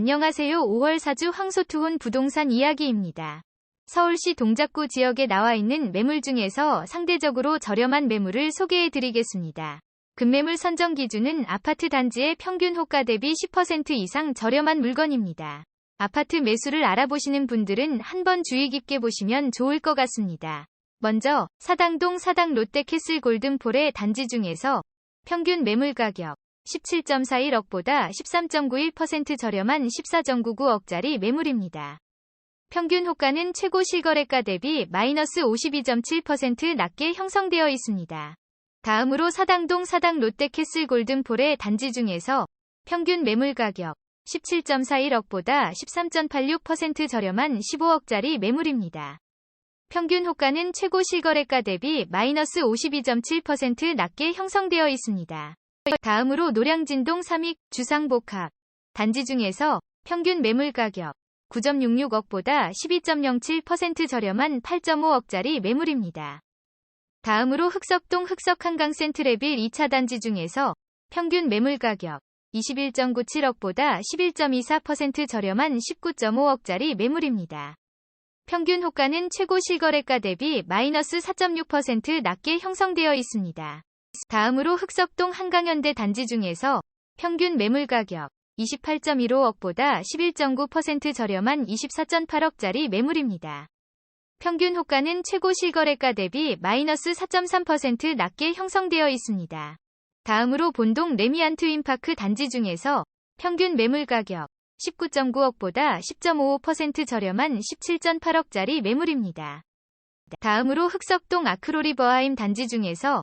안녕하세요. 5월 사주 황소투혼 부동산 이야기입니다. 서울시 동작구 지역에 나와 있는 매물 중에서 상대적으로 저렴한 매물을 소개해 드리겠습니다. 급매물 선정 기준은 아파트 단지의 평균 호가 대비 10% 이상 저렴한 물건입니다. 아파트 매수를 알아보시는 분들은 한번 주의 깊게 보시면 좋을 것 같습니다. 먼저 사당동 사당 롯데캐슬 골든폴의 단지 중에서 평균 매물 가격 17.41억보다 13.91% 저렴한 14.99억짜리 매물입니다. 평균 호가는 최고 실거래가 대비 마이너스 52.7% 낮게 형성되어 있습니다. 다음으로 사당동 사당 롯데캐슬 골든폴의 단지 중에서 평균 매물 가격 17.41억보다 13.86% 저렴한 15억짜리 매물입니다. 평균 호가는 최고 실거래가 대비 마이너스 52.7% 낮게 형성되어 있습니다. 다음으로 노량진동 삼익 주상복합 단지 중에서 평균 매물 가격 9.66억보다 12.07% 저렴한 8.5억짜리 매물입니다. 다음으로 흑석동 흑석한강 센트레빌 2차 단지 중에서 평균 매물 가격 21.97억보다 11.24% 저렴한 19.5억짜리 매물입니다. 평균 호가는 최고 실거래가 대비 마이너스 4.6% 낮게 형성되어 있습니다. 다음으로 흑석동 한강현대 단지 중에서 평균 매물 가격 28.15억보다 11.9% 저렴한 24.8억짜리 매물입니다. 평균 호가는 최고 실거래가 대비 마이너스 4.3% 낮게 형성되어 있습니다. 다음으로 본동 레미안 트윈파크 단지 중에서 평균 매물 가격 19.9억보다 10.55% 저렴한 17.8억짜리 매물입니다. 다음으로 흑석동 아크로리버하임 단지 중에서